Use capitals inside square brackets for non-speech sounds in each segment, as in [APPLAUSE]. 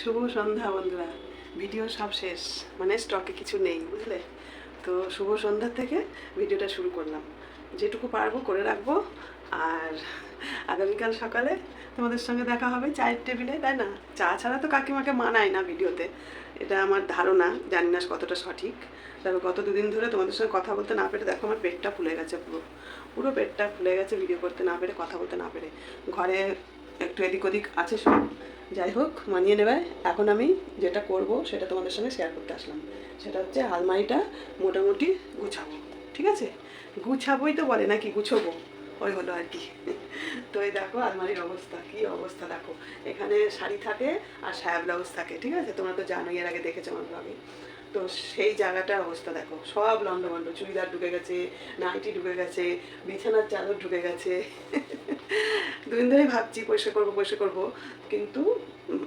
শুভ সন্ধ্যা বন্ধুরা। ভিডিও সব শেষ। মানে স্টকে কিছু নেই, বুঝলে? তো শুভ সন্ধ্যা থেকে ভিডিওটা শুরু করলাম। যেটুকু পারব করে রাখব। আর আগামীকাল সকালে তোমাদের সঙ্গে দেখা হবে চায়ের টেবিলে, তাই না? চা ছাড়া তো কাকিমাকে মানায় না ভিডিওতে। এটা আমার ধারণা, জানি না কতটা সঠিক। তবে গত দুদিন ধরে তোমাদের সঙ্গে কথা বলতে না পেরে দেখো আমার পেটটা ফুলে গেছে পুরো। পুরো পেটটা ফুলে গেছে ভিডিও করতে না পেরে, কথা বলতে না পেরে। ঘরে একটু এদিক ওদিক আছে সব? যাই হোক, মানিয়ে নেবে। এখন আমি যেটা করব, সেটা তোমাদের সঙ্গে শেয়ার করতে আসলাম। সেটা হচ্ছে আলমারিটা মোটামুটি গুছাবো, ঠিক আছে? গুছাবোই তো বলে নাকি গুছবো? ওই হলো আর কি। তো এই দেখো আলমারির অবস্থা, কি অবস্থা দেখো। এখানে শাড়ি থাকে আর সায়া ব্লাউজ থাকে, ঠিক আছে? তোমরা তো জানোই, এর আগে দেখেছ আমার ব্লগে তো সেই জায়গাটার অবস্থা দেখো। সব লন্ডভন্ড, চুড়িদার ঢুকে গেছে, নাইটি ঢুকে গেছে, বিছানার চাদর ঢুকে গেছে। দুদিন ধরেই ভাবছি পরিষ্কার করব পরিষ্কার করব। কিন্তু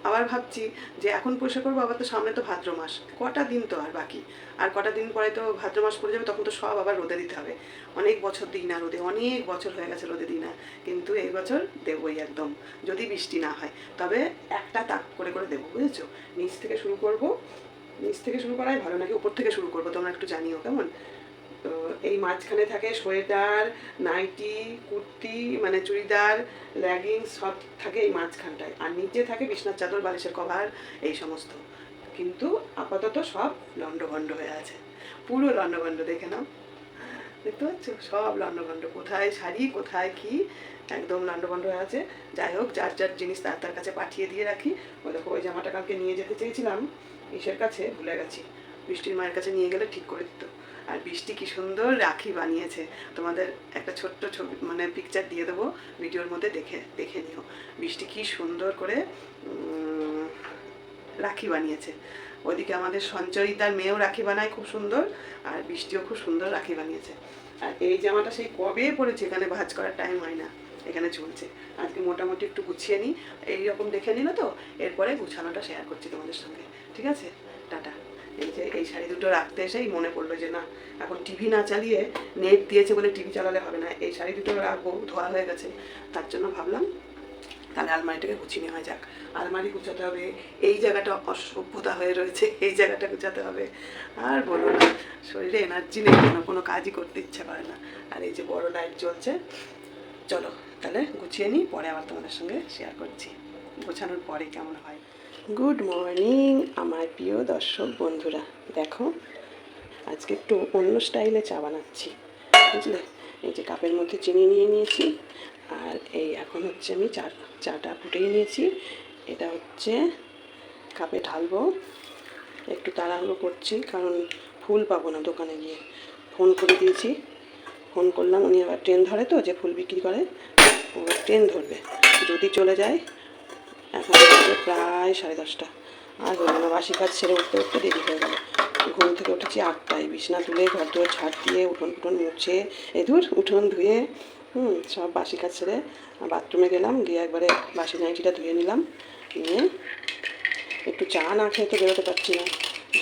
আবার ভাবছি যে এখন পরিষ্কার করব, আবার তো সামনে তো ভাদ্র মাস। কটা দিন তো আর বাকি। আর কটা দিন পরে তো ভাদ্র মাস পড়ে যাবে, তখন তো সব আবার রোদে দিতে হবে। অনেক বছর দিই না রোদে, অনেক বছর হয়ে গেছে রোদে দিই না। কিন্তু এই বছর দেবই একদম, যদি বৃষ্টি না হয়। তবে একটা তাক করে করে দেবো, বুঝেছ? নিচ থেকে শুরু করব নিচ থেকে শুরু করাই ভালো নাকি উপর থেকে শুরু করব তোমরা একটু জানিও, কেমন? তো এই মাঝখানে থাকে সোয়েটার, নাইটি, কুর্তি মানে চুড়িদার, লেগিংস, সব থাকে এই মাঝখানটায়। আর নিচে থাকে বিছনার চাদর, বালিশের কভার, এই সমস্ত। কিন্তু আপাতত সব লন্ডভন্ড হয়ে আছে। পুরো লন্ডভন্ড দেখে নাও। দেখতে পাচ্ছ? সব লন্ডভন্ড কোথায় শাড়ি, কোথায় কি, একদম লন্ডভন্ড হয়ে আছে। যাই হোক, যার যার জিনিস তার তার কাছে পাঠিয়ে দিয়ে রাখি। ওই দেখো, ওই জামাটা কালকে নিয়ে যেতে চেয়েছিলাম। ইসের কাছে ভুলে গেছি। বৃষ্টির মায়ের কাছে নিয়ে গেলে ঠিক করে দিত। আর বৃষ্টি কি সুন্দর রাখি বানিয়েছে। তোমাদের একটা ছোট্ট ছবি মানে পিকচার দিয়ে দেবো, ভিডিওর মধ্যে দেখে দেখে নিও। বৃষ্টি কি সুন্দর করে রাখি বানিয়েছে। ওদিকে আমাদের সঞ্চয়িতার মেয়েও রাখি বানায় খুব সুন্দর, আর বৃষ্টিও খুব সুন্দর রাখি বানিয়েছে। আর এই জামাটা সেই কবে পড়েছে? এখানে ভাজ করার টাইম হয় না। এখানে চলছে। আজকে মোটামুটি একটু গুছিয়ে নিই। এইরকম দেখে নিল তো, এরপরে গুছানোটা শেয়ার করছি তোমাদের সঙ্গে। ঠিক আছে? টাটা। এই যে, এই শাড়ি দুটো রাখতে এসেই মনে পড়ল যে না, এখন টিভি না চালিয়ে নেট দিয়েছে বলে টিভি চালালে হবে না। এই শাড়ি দুটো রাখব, ধোয়া হয়ে গেছে। তার জন্য ভাবলাম, তাহলে আলমারিটাকে গুছিয়ে নেওয়া যাক। আলমারি গুছাতে হবে, এই জায়গাটা অসভ্যতা হয়ে রয়েছে, এই জায়গাটা গুছাতে হবে। আর বলো না, শরীরে এনার্জি নেই, কোনো কাজই করতে ইচ্ছা করে না। আর এই যে বড় লাইট জ্বলছে চলো, তাহলে গুছিয়ে নিই, পরে আবার তোমাদের সঙ্গে শেয়ার করছি। গোছানোর পরে কেমন হয়? গুড মর্নিং আমার প্রিয় দর্শক বন্ধুরা। দেখো, আজকে একটু অন্য স্টাইলে চা বানাচ্ছি, বুঝলে? এই যে কাপের মধ্যে চিনি নিয়ে নিয়েছি, আর এই এখন হচ্ছে আমি চা, চাটা ফুটেই নিয়েছি। এটা হচ্ছে কাপে ঢালবো। একটু তাড়াহুড়ো করছি, কারণ ফুল পাবো না দোকানে গিয়ে। ফোন করে দিয়েছি ফোন করলাম, উনি আবার ট্রেন ধরে তো, যে ফুল বিক্রি করে, ও ট্রেন ধরবে। যদি চলে যায়, এখন প্রায় সাড়ে দশটা। আর হলো না, বাসি কাজ ছেড়ে উঠতে উঠতে দেরি হয়ে গেল। ঘুম থেকে উঠেছি আটটায়, বিছনা তুলে, ঘর দুয়ার ছাড় দিয়ে, উঠোন ফুটন মুছে এদুর উঠোন ধুয়ে, হুম, সব বাসি কাজ ছেড়ে বাথরুমে গেলাম, গিয়ে একবারে বাসি নাইটিটা ধুয়ে নিলাম, নিয়ে একটু চা না খেয়ে তো বেরোতে পারছি না।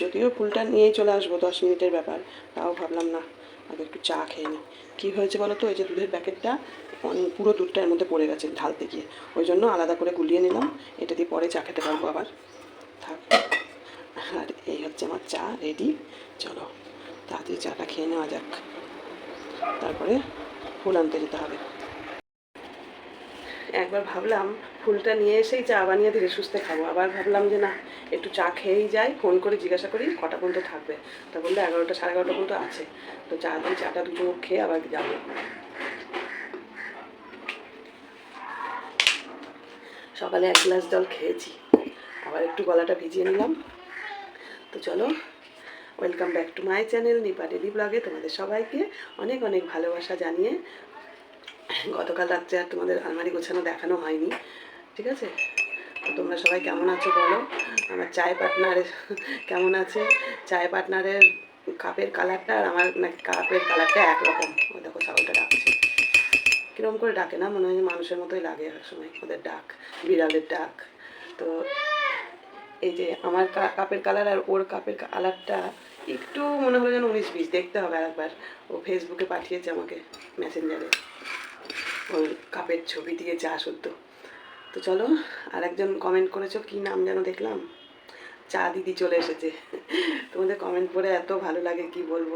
যদিও ফুলটা নিয়েই চলে আসব, দশ মিনিটের ব্যাপার, তাও ভাবলাম না। আগে একটু চা খেয়ে নিই। কী হয়েছে বলো তো? এই যে দুধের প্যাকেটটা পুরো দুধটা এর মধ্যে পড়ে গেছে ঢালতে গিয়ে। ওই জন্য আলাদা করে গুলিয়ে নিলাম। এটা দিয়ে পরে চা খেতে পারব আবার। থাক। আর এই হচ্ছে আমার চা, রেডি। চলো তাড়াতাড়ি চাটা খেয়ে নেওয়া যাক। তারপরে ফুল আনতে যেতে হবে। একবার ভাবলাম ফুলটা নিয়ে এসেই চা বানিয়ে ধীরে সুস্থে খাব। আবার ভাবলাম যে না, একটু চা খেয়েই যাই, ফোন করে জিজ্ঞাসা করি কটা পর্যন্ত থাকবে। তা বললে এগারোটা, সাড়ে এগারোটা পর্যন্ত আছে। তো চা দিয়ে চাটা দুটো খেয়ে আবার যাব। সকালে এক গ্লাস জল খেয়েছি। আবার একটু গলাটা ভিজিয়ে নিলাম। তো চলো welcome back to my channel Nipa daily ব্লগে তোমাদের সবাইকে অনেক অনেক ভালোবাসা জানিয়ে গতকাল রাত্রে আর তোমাদের আলমারি গোছানো দেখানো হয়নি, ঠিক আছে? তোমরা সবাই কেমন আছো বলো? আমার চায় পার্টনারের [LAUGHS] কেমন আছে? চায় পার্টনারের কাপের কালারটা আর আমার নাকি কাপের কালারটা একরকম। ওই দেখো, ছাগলটা ডাকছে। কীরকম করে ডাকে না? মনে হয় মানুষের মতোই লাগে এক সময়, ওদের ডাক, বিড়ালের ডাক। তো এই যে আমার কাপের কালার আর ওর কাপের কালারটা একটু মনে হলো যেন উনিশ বিশ, দেখতে হবে আরেকবার। ও ফেসবুকে পাঠিয়েছে আমাকে মেসেঞ্জারে ওর কাপের ছবি দিয়ে চা শুদ্ধ তো চলো আর একজন কমেন্ট করেছ, কি নাম যেন দেখলাম? চা দিদি চলে এসেছে। তোমাদের কমেন্ট পড়ে এত ভালো লাগে, কি বলব?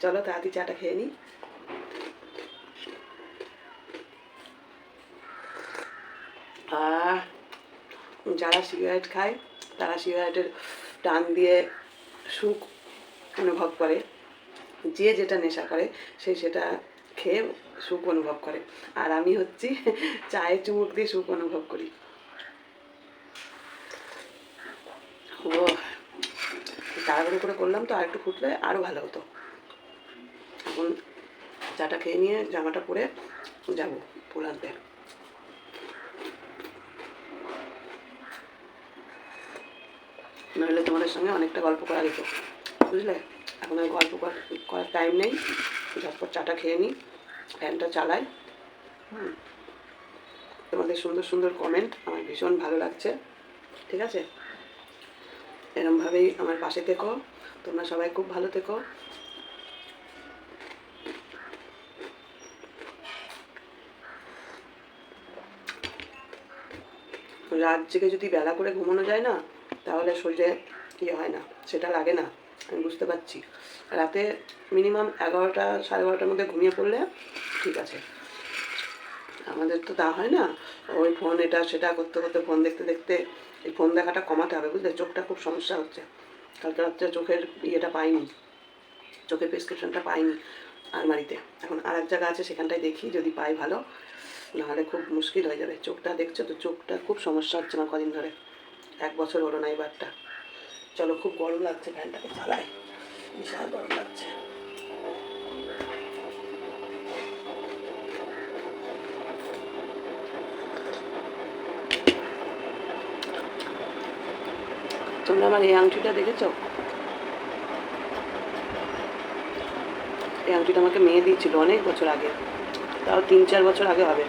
চলো, তাড়াতাড়ি চাটা খেয়ে নিই আহ, যারা সিগারেট খায়, তারা সিগারেটের টান দিয়ে সুখ অনুভব করে। যে যেটা নেশা করে, সে সেটা খেয়ে সুখ অনুভব করে। আর আমি হচ্ছি চায়ে চুমুক দিয়ে সুখ অনুভব করি। ও তাড়াহুড়ো করে করলাম তো আরেকটু ফুটলে আরও ভালো হতো। এখন চাটা খেয়ে নিয়ে জামাটা পরে যাব ফুল নইলে তোমাদের সঙ্গে অনেকটা গল্প করা যেত, বুঝলে? এখন আর গল্প কর- করার টাইম নেই। ঝটপট চাটা খেয়ে নিই ফ্যানটা চালাই। হুম। তোমাদের সুন্দর সুন্দর কমেন্ট আমার ভীষণ ভালো লাগছে। ঠিক আছে? এরমভাবেই আমার পাশে থেকো। তোমরা সবাই খুব ভালো থেকো। রাত জেগে যদি বেলা করে ঘুমানো যায় না, তাহলে শরীরে ইয়ে হয় না, সেটা লাগে না। আমি বুঝতে পারছি। রাতে মিনিমাম এগারোটা, সাড়ে এগারোটার মধ্যে ঘুমিয়ে পড়লে ঠিক আছে। আমাদের তো তা হয় না। ওই ফোন এটা সেটা করতে করতে ফোন দেখতে দেখতে এই ফোন দেখাটা কমাতে হবে, বুঝলে? চোখটা খুব সমস্যা হচ্ছে। কালকে রাত্রে চোখের ইয়েটা পাইনি। চোখের প্রেসক্রিপশনটা পাইনি আলমারিতে। এখন আর এক জায়গা আছে, সেখানটায় দেখি যদি পাই ভালো। নাহলে খুব মুশকিল হয়ে যাবে। চোখটা দেখছ তো চোখটা খুব সমস্যা হচ্ছে আমার কদিন ধরে। এক বছর হলো না এবারটা। চলো, খুব গরম লাগছে ফ্যানটাকে চালাই। বিশাল গরম লাগছে। তোমরা আমার এই আংটিটা দেখেছ? এই আংটিটা আমাকে মেয়ে দিয়েছিল অনেক বছর আগে। তাও তিন, চার বছর আগে হবে।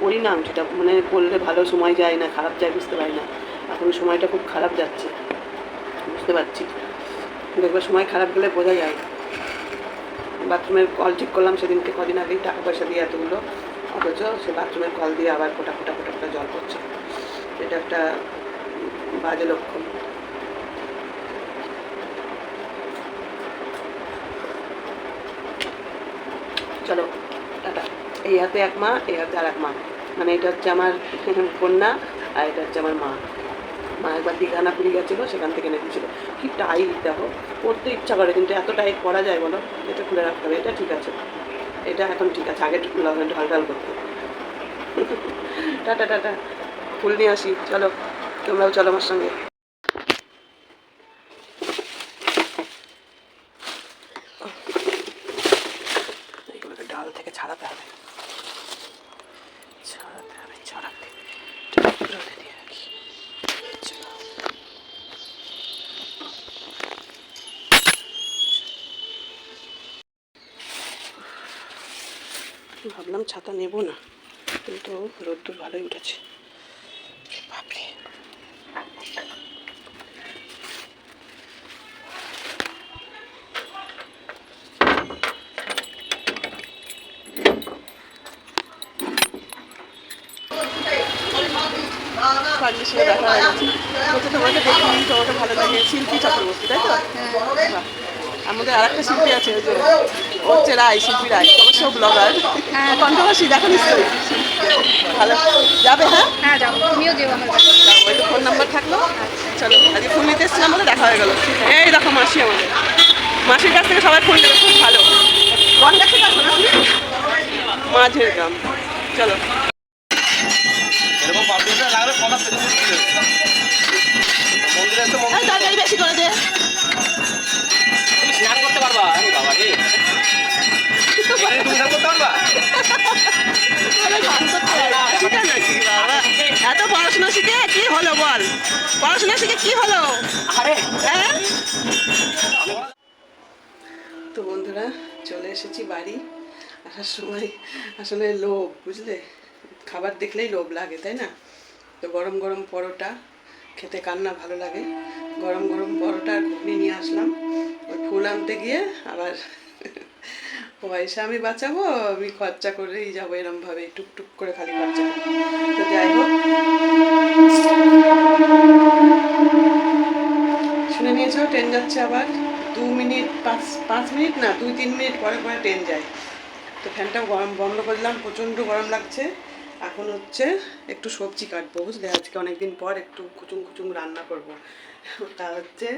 পরি না আংটিটা মানে পরলে ভালো সময় যায় না, খারাপ যায়, বুঝতে পারি না। এখন সময়টা খুব খারাপ যাচ্ছে। বুঝতে পারছি। দেখবে সময় খারাপ গেলে বোঝা যায়। বাথরুমের কল ঠিক করলাম সেদিনকে কদিন আগেই টাকা পয়সা দিয়ে এতগুলো। অথচ সে বাথরুমের কল দিয়ে আবার ফোটা ফোটা ফোটা ফোটা জল পড়ছে এটা একটা বাজে লক্ষণ। চলো, টাটা। এই হাতে এক মা, এই হাতে আর এক মা। মানে এটা হচ্ছে আমার কন্যা আর এটা হচ্ছে আমার মা। একবার দীঘানা পুরী গেছিল, সেখান থেকে এনে দিয়েছিলো কি টাইট দেখো, পড়তে ইচ্ছা করে, কিন্তু এত টাইট পরা যায় বলো? এটা খুলে রাখতে হবে, এটা ঠিক আছে। এটা এখন ঠিক আছে, আগে ঢাল ঢাল করতে। Tata tata. ফুল নিয়ে আসি, চলো। তোমরাও চলো আমার সঙ্গে। ডাল থেকে ছাড়াতে হবে ছাড়াতে হবে ছাড়াতে রোদে দিয়ে রাখি চলো। ভাবলাম ছাতা নেব না। কিন্তু রোদ্দুর ভালোই উঠেছে। বাপরে। দেখা হয়ে গেছে তোমাকে দেখি তোমাকে ভালো লাগে শিল্পী চক্রবর্তী তাই তো? বাহ। আমাদের আর একটা শিল্পী আছে যে হচ্ছে রায় শিল্পী রায় অবশ্য ব্লগার কন্ট্রোভার্সি দেখো নিশ্চয়ই ভালো। যাবে হ্যাঁ? হ্যাঁ যাব। তুমিও যেও আমার ওই তো ফোন নাম্বার থাকল। চলো আজকে ফোন নিতে এসেছিলাম বলে দেখা হয়ে গেল। এই দেখো মাসি আমাদের। মাসির কাছ থেকে সবাই ফোন নেবে খুব ভালো। থেকে মাঝের গ্রাম। চলো। পড়াশোনা শিখে কি হলো? আরে। হ্যাঁ? তো বন্ধুরা চলে এসেছি বাড়ি। আসার সময় আসলে লোভ বুঝলে? খাবার দেখলেই লোভ লাগে তাই না? তো গরম গরম পরোটা খেতে কান্না ভালো লাগে? গরম গরম পরোটা আর ঘুগনি নিয়ে আসলাম। ওই ফুল আনতে গিয়ে আবার পয়সা আমি বাঁচাবো আমি খরচা করেই যাব এরম ভাবে টুকটুক করে খালি খরচা। তো যাই হোক। যাচ্ছে আবার দু মিনিট, পাঁচ পাঁচ মিনিট না, দুই, তিন মিনিট পরে পরে ট্রেন যায়। তো ফ্যানটা গরম, বন্ধ করলাম প্রচণ্ড গরম লাগছে। এখন হচ্ছে একটু সবজি কাটবো, বুঝলে? আজকে অনেকদিন পর একটু কুচুং কুচুং রান্না করব। তা হচ্ছে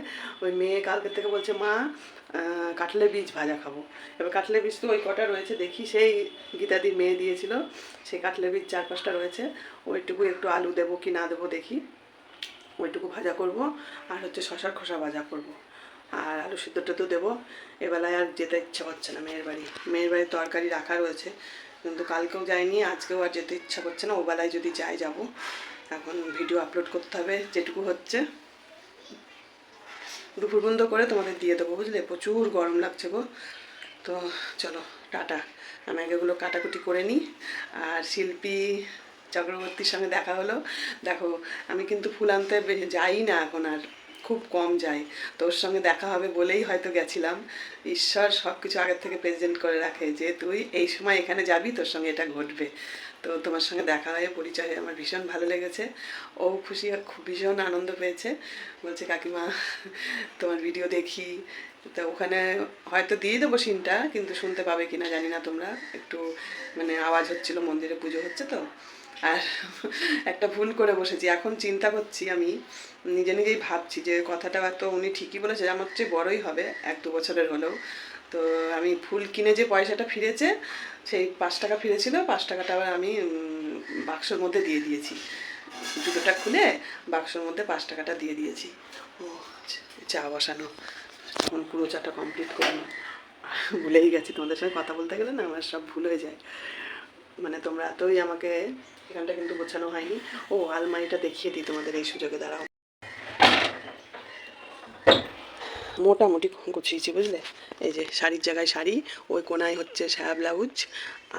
ওই মেয়ে কালকে থেকে বলছে, মা কাঁঠালের বীজ ভাজা খাব। এবার কাঁঠালের বীজ তো ওই কটা রয়েছে, দেখি সেই গীতাদি মেয়ে দিয়েছিল, সেই কাঁঠালের বীজ চার পাঁচটা রয়েছে। ওইটুকু একটু আলু দেবো কি না দেবো দেখি। ওইটুকু ভাজা করব, আর হচ্ছে শশার খোসা ভাজা করব। আর আলু সিদ্ধটা তো দেবো। এবেলায় আর যেতে ইচ্ছা করছে না মেয়ের বাড়ি। মেয়ের বাড়ির তরকারি রাখা রয়েছে, কিন্তু কালকেও যাইনি, আজকেও আর যেতে ইচ্ছা করছে না। ওবেলায় যদি যাই, যাব। এখন ভিডিও আপলোড করতে হবে, যেটুকু হচ্ছে। দুপুর বন্ধ করে তোমাদের দিয়ে দেবো, বুঝলে? প্রচুর গরম লাগছে গো। তো চলো, টাটা। আমি আগেগুলো কাটাকুটি করে নিই। আর শিল্পী চক্রবর্তীর সঙ্গে দেখা হলো। দেখো, আমি কিন্তু ফুল আনতে যাই না এখন আর। খুব কম যাই তোর সঙ্গে দেখা হবে বলেই হয়তো গেছিলাম। ঈশ্বর সব কিছু আগের থেকে প্রেজেন্ট করে রাখে যে তুই এই সময় এখানে যাবি, তোর সঙ্গে এটা ঘটবে। তো তোমার সঙ্গে দেখা হয়ে, পরিচয় হয়ে আমার ভীষণ ভালো লেগেছে। ও খুশি, খুব ভীষণ আনন্দ পেয়েছে। বলছে, কাকিমা, তোমার ভিডিও দেখি। তা ওখানে হয়তো দিয়ে দেবো সিনটা কিন্তু শুনতে পাবে কিনা জানি না তোমরা। একটু মানে আওয়াজ হচ্ছিল, মন্দিরে পুজো হচ্ছে তো। আর একটা ভুল করে বসেছি। এখন চিন্তা করছি আমি নিজে নিজেই ভাবছি যে কথাটা তো উনি ঠিকই বলেছে, আমার চেয়ে বড়ই হবে, এক দু বছরের হলেও। তো আমি ফুল কিনে যে পয়সাটা ফিরেছে, সেই পাঁচ টাকা ফিরেছিল, পাঁচ টাকাটা আবার আমি বাক্সর মধ্যে দিয়ে দিয়েছি। জুতোটা খুলে বাক্সর মধ্যে পাঁচ টাকাটা দিয়ে দিয়েছি। ও চা বসানো তখন পুরো চাটা কমপ্লিট করলাম। ভুলেই গেছি, তোমাদের সঙ্গে কথা বলতে গেলে না আমার সব ভুল হয়ে যায়। মানে তোমরা এতই আমাকে এখানটা কিন্তু গোছানো হয়নি। ও, আলমারিটা দেখিয়ে দিই তোমাদের এই সুযোগে, দাঁড়াও। মোটামুটি গুছিয়েছি বুঝলে? এই যে শাড়ির জায়গায় শাড়ি, ওই কোনায় হচ্ছে সায়া ব্লাউজ,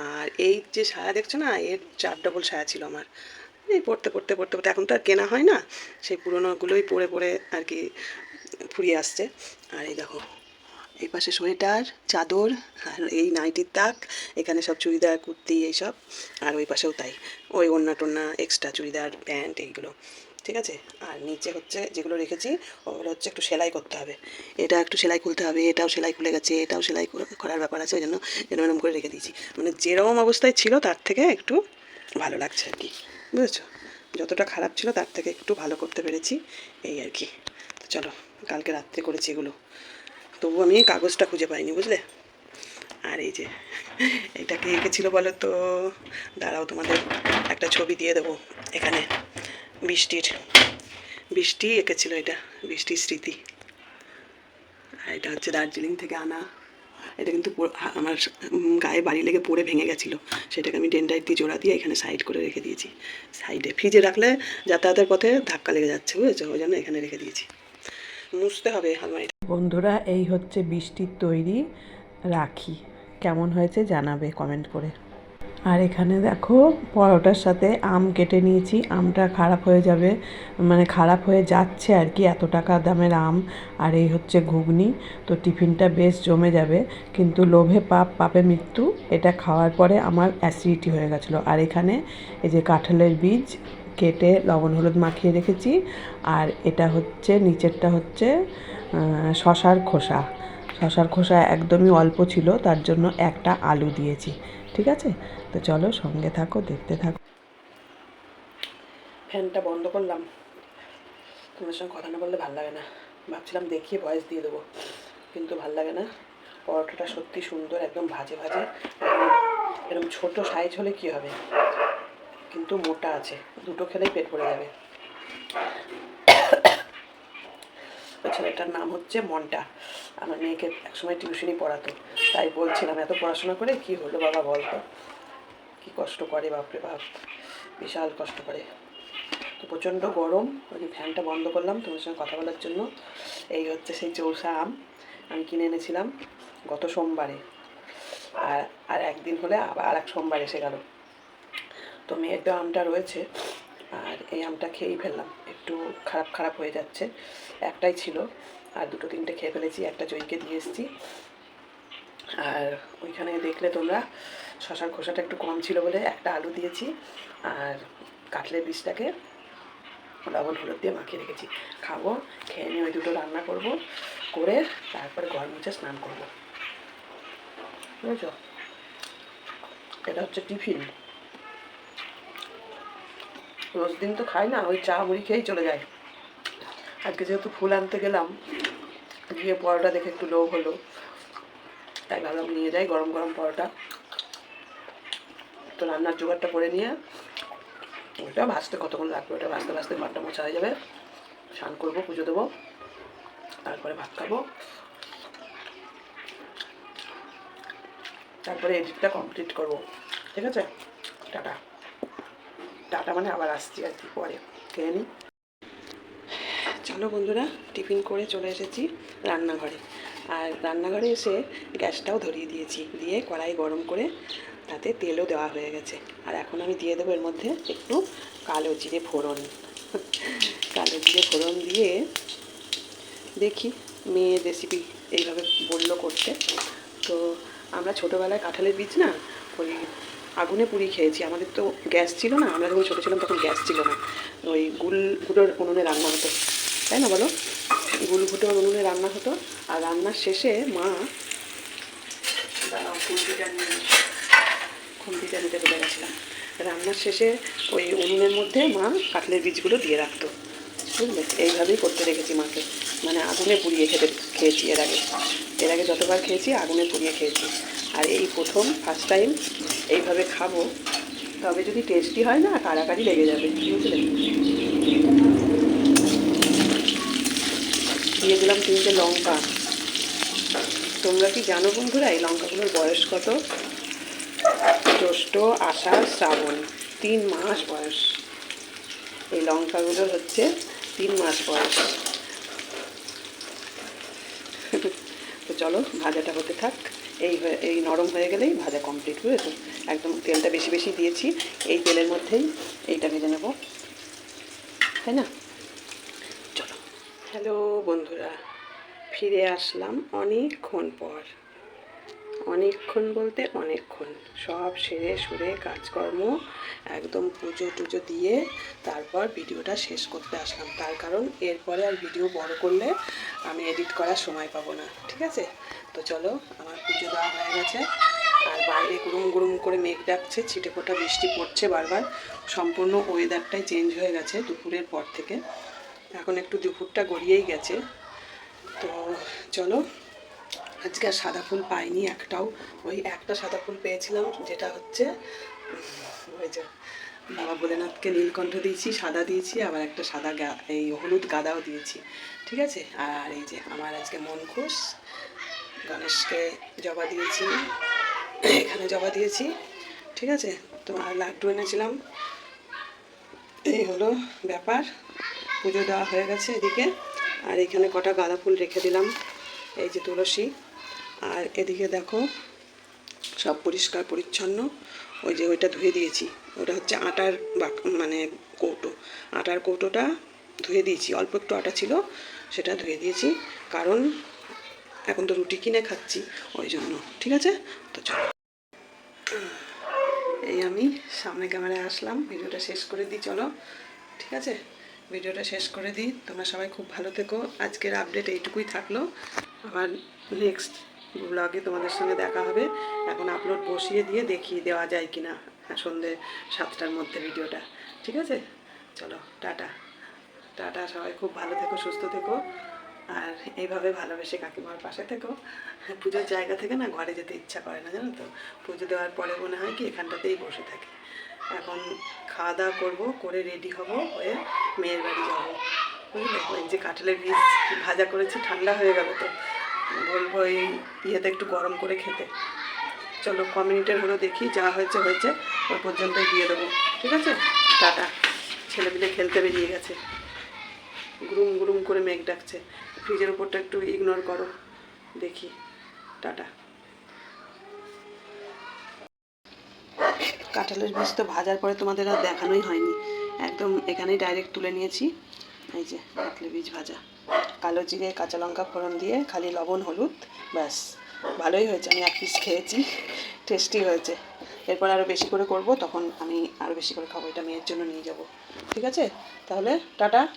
আর এই যে সায়া দেখছ না, এর চার ডবল সায়া ছিল আমার। এই পড়তে পড়তে পড়তে পড়তে এখন তো আর কেনা হয় না, সেই পুরোনোগুলোই পরে পরে আর কি ফুরিয়ে আসছে। আর এই দেখো, এই পাশে সোয়েটার, চাদর, আর এই নাইটির তাক, এখানে সব চুড়িদার, কুর্তি, এইসব, আর ওই পাশেও তাই, ওই ওড়না টোন্না এক্সট্রা চুড়িদার, প্যান্ট, এইগুলো। ঠিক আছে? আর নিচে হচ্ছে যেগুলো রেখেছি, ওগুলো হচ্ছে একটু সেলাই করতে হবে। এটা একটু সেলাই খুলতে হবে, এটাও সেলাই খুলে গেছে, এটাও সেলাই করে- করার ব্যাপার আছে, ওই জন্য এরকম এরকম করে রেখে দিয়েছি। মানে যেরকম অবস্থায় ছিল তার থেকে একটু ভালো লাগছে আর কি, বুঝেছ? যতটা খারাপ ছিল তার থেকে একটু ভালো করতে পেরেছি, এই আর কি। তো চলো, কালকে রাত্রে করেছি এগুলো। তবু আমি কাগজটা খুঁজে পাইনি, বুঝলে? আর এই যে, এটা কে এঁকেছিল বলো তো? দাঁড়াও তোমাদের একটা ছবি দিয়ে দেবো, এখানে। বৃষ্টির, বৃষ্টি এঁকেছিল এটা, বৃষ্টির স্মৃতি। আর এটা হচ্ছে দার্জিলিং থেকে আনা, এটা কিন্তু আমার গায়ে বাড়ি লেগে পড়ে ভেঙে গেছিল। সেটাকে আমি ডেন্ডাইট দিয়ে জোড়া দিয়ে এখানে সাইড করে রেখে দিয়েছি। সাইডে ফ্রিজে রাখলে যাতায়াতের পথে ধাক্কা লেগে যাচ্ছে, বুঝেছ? ওই জন্য এখানে রেখে দিয়েছি। মুছতে হবে আলমারিটা বন্ধুরা, এই হচ্ছে বৃষ্টির তৈরি রাখি। কেমন হয়েছে জানাবে কমেন্ট করে। আর এখানে দেখো পরোটার সাথে আম কেটে নিয়েছি, আমটা খারাপ হয়ে যাবে মানে খারাপ হয়ে যাচ্ছে আর কি এত টাকা দামের আম। আর এই হচ্ছে ঘুগনি, তো টিফিনটা বেশ জমে যাবে, কিন্তু লোভে পাপ, পাপে মৃত্যু, এটা খাওয়ার পরে আমার অ্যাসিডিটি হয়ে গেছিল। আর এখানে এই যে কাঁঠালের বীজ কেটে লবণ হলুদ মাখিয়ে রেখেছি, আর এটা হচ্ছে, নিচেরটা হচ্ছে শশার খোসা। শশার খোসা একদমই অল্প ছিল, তার জন্য একটা আলু দিয়েছি। ঠিক আছে? তো চলো সঙ্গে থাকো, দেখতে থাকো। ফ্যানটা বন্ধ করলাম। তোমার সঙ্গে কথা না বললে ভালো লাগে না। ভাবছিলাম দেখিয়ে ভয়েস দিয়ে দেবো। কিন্তু ভালো লাগে না। পরোটাটা সত্যি সুন্দর, একদম ভাজে ভাজে। এরকম- ছোট সাইজ হলে কি হবে? কিন্তু মোটা আছে। দুটো খেলেই পেট ভরে যাবে। ছেলেটার নাম হচ্ছে মন্টা। আমার মেয়েকে একসময় টিউশনি পড়াতো। তাই বলছিলাম, এত পড়াশোনা করে কি হলো বাবা বলতো? কি কষ্ট করে, বাপরে বাপ। বিশাল কষ্ট করে। তো প্রচণ্ড গরম, ওই ফ্যানটা বন্ধ করলাম তোমার সঙ্গে কথা বলার জন্য। এই হচ্ছে সেই চৌসা আম, আমি কিনে এনেছিলাম গত সোমবারে। আর আর একদিন হলে আবার আর এক সোমবার এসে গেল। তো মেয়ের তো আমটা রয়েছে, আর এই আমটা খেয়েই ফেললাম। একটু খারাপ খারাপ হয়ে যাচ্ছে। একটাই ছিল। আর দুটো তিনটে খেয়ে ফেলেছি, একটা জয়ীকে দিয়ে এসেছি। আর ওইখানে দেখলে তোমরা শশার খোসাটা একটু কম ছিল বলে একটা আলু দিয়েছি। আর কাটলের বীজটাকে লবণ, হলুদ দিয়ে মাখিয়ে রেখেছি। খাব, খেয়ে নিয়ে ওই দুটো রান্না করব, করে তারপরে ঘর মুছে স্নান করব। বুঝেছ? এটা হচ্ছে টিফিন। রোজ দিন তো খাই না, ওই চা মুড়ি খেয়েই চলে যায়। আজকে যেহেতু ফুল আনতে গেলাম, গিয়ে পরোটা দেখে একটু লোভ হলো। তাই ভাবলাম নিয়ে যাই গরম গরম পরোটা। তো রান্নার জোগাড়টা করে নিয়ে, ওটা ভাজতে কতক্ষণ লাগবে? ওটা ভাজতে ভাজতে ঘরটা মোছা হয়ে যাবে। স্নান করব, পুজো দেবো, তারপরে ভাত খাব। তারপরে এডিটটা কমপ্লিট করব। ঠিক আছে? টাটা। টাটা মানে আবার আসছি আর কি পরে। খেয়ে নিই চলো বন্ধুরা, টিফিন করে চলে এসেছি রান্নাঘরে। আর রান্নাঘরে এসে গ্যাসটাও ধরিয়ে দিয়েছি। দিয়ে কড়াই গরম করে তাতে তেলও দেওয়া হয়ে গেছে। আর এখন আমি দিয়ে দেবো এর মধ্যে একটু কালো জিরে ফোড়ন। কালো জিরে ফোড়ন দিয়ে দেখি মেয়ের রেসিপি এইভাবে বলল করতে। তো আমরা ছোটোবেলায় কাঁঠালের বীজ না, ওই আগুনে পুড়িয়ে খেয়েছি। আমাদের তো গ্যাস ছিল না, আমরা যখন ছোটো ছিলাম তখন গ্যাস ছিল না। ওই গুল গুঁড়োর উনুনে রান্না হতো। তাই না বলো? গুল ঘুটোর উনুনে রান্না হতো। আর রান্নার শেষে মা খুন্তিটা নিতে ভুলে গেছিলাম। রান্নার শেষে ওই উনুনের মধ্যে মা কাঠলের বীজগুলো দিয়ে রাখতো। বুঝলে? এইভাবেই করতে রেখেছি মাকে। মানে আগুনে পুড়িয়ে খেতে খেয়েছি এর আগে। এর আগে যতবার খেয়েছি, আগুনে পুড়িয়ে খেয়েছি। আর এই প্রথম ফার্স্ট টাইম এইভাবে খাব। তবে যদি টেস্টি হয় না কাড়াকাড়ি লেগে যাবে, বুঝলে? দিয়ে দিলাম তিনটে লঙ্কা। তোমরা কি জানো বন্ধুরা, এই লঙ্কাগুলোর বয়স কত? জ্যৈষ্ঠ, আষাঢ়, শ্রাবণ, তিন মাস বয়স। এই লঙ্কাগুলো হচ্ছে তিন মাস বয়স। [LAUGHS] তো চলো, ভাজাটা হতে থাক। এই এই নরম হয়ে গেলেই ভাজা কমপ্লিট বুঝেছ একদম তেলটা বেশি বেশি দিয়েছি, এই তেলের মধ্যেই এইটা ভেজে নেব। তাই না? চলো। হ্যালো বন্ধুরা, ফিরে আসলাম অনেকক্ষণ পর। অনেকক্ষণ বলতে অনেকক্ষণ। সব সেরে সুরে কাজকর্ম, একদম পুজো টুজো দিয়ে তারপর ভিডিওটা শেষ করতে আসলাম। তার কারণ এরপরে আর ভিডিও বড় করলে আমি এডিট করার সময় পাবো না, ঠিক আছে? তো চলো, আমার পুজো দেওয়া হয়ে গেছে। আর বাইরে গুরুম গুরুম করে মেঘ ডাকছে, ছিটে ফোটা বৃষ্টি পড়ছে বারবার। সম্পূর্ণ ওয়েদারটাই চেঞ্জ হয়ে গেছে দুপুরের পর থেকে। এখন একটু দুপুরটা গড়িয়েই গেছে। তো চলো আজকে আর সাদা ফুল পাইনি একটাও। ওই একটা সাদা ফুল পেয়েছিলাম, যেটা হচ্ছে ওই যে বাবা ভোলেনাথকে নীলকণ্ঠ দিয়েছি, সাদা দিয়েছি, আবার একটা সাদা এই হলুদ গাদাও দিয়েছি। ঠিক আছে? আর এই যে আমার আজকে মন খুশ, গণেশকে জবা দিয়েছি, এখানে জবা দিয়েছি। ঠিক আছে? তো আর লাড্ডু এনেছিলাম। এই হলো ব্যাপার, পুজো দেওয়া হয়ে গেছে এদিকে। আর এখানে কটা গাঁদা ফুল রেখে দিলাম, এই যে তুলসী। আর এদিকে দেখো, সব পরিষ্কার পরিচ্ছন্ন। ওই যে ওইটা ধুয়ে দিয়েছি। ওটা হচ্ছে আটার বাক মানে কৌটো। আটার কৌটোটা ধুয়ে দিয়েছি। অল্প একটু আটা ছিল, সেটা ধুয়ে দিয়েছি। কারণ এখন তো রুটি কিনে খাচ্ছি, ওই জন্য। ঠিক আছে? তো চলো। এই আমি সামনে ক্যামেরায় আসলাম। ভিডিওটা শেষ করে দিই, চলো। ঠিক আছে? ভিডিওটা শেষ করে দিই। তোমরা সবাই খুব ভালো থেকো। আজকের আপডেট এইটুকুই থাকল। আবার নেক্সট ব্লগে তোমাদের সঙ্গে দেখা হবে। এখন আপলোড বসিয়ে দিয়ে দেখিয়ে দেওয়া যায় কি না সন্ধ্যে সাতটার মধ্যে ভিডিওটা ঠিক আছে? চলো, টাটা। টাটা, সবাই খুব ভালো থেকো, সুস্থ থেকো। আর এইভাবে ভালোবেসে কাকিমার পাশে থেকো। পুজোর জায়গা থেকে না ঘরে যেতে ইচ্ছা করে না, জানো তো? পুজো দেওয়ার পরে মনে হয় কি এখানটাতেই বসে থাকে। এখন খাওয়া দাওয়া করব, করে রেডি হব, হয়ে মেয়ের বাড়ি যাব। বুঝলে? ওই যে কাঁঠালের বীজ ভাজা করেছি, ঠান্ডা হয়ে গেল তো। বলব এই ইয়েতে একটু গরম করে খেতে। চলো ক মিনিটের হলো দেখি যা হয়েছে হয়েছে। ওই পর্যন্তই দিয়ে দেবো, ঠিক আছে? টাটা। ছেলে ছেলেপিলে খেলতে বেরিয়ে গেছে। গুরুম গুরুম করে মেঘ ডাকছে। ফ্রিজের উপরটা একটু ইগনোর করো। দেখি। টাটা। কাঁঠালের বীজ তো ভাজার পরে তোমাদের আর দেখানোই হয়নি। একদম এখানেই ডাইরেক্ট তুলে নিয়েছি। এই যে, কাঁঠালের বীজ ভাজা। কালো জিরে, কাঁচা লঙ্কা ফোড়ন দিয়ে খালি লবণ, হলুদ, ব্যাস। ভালোই হয়েছে, আমি এক পিস খেয়েছি টেস্টি হয়েছে। এরপর আরও বেশি করে করব, তখন আমি আরও বেশি করে খাব, এটা মেয়ের জন্য নিয়ে যাব। ঠিক আছে? তাহলে টাটা।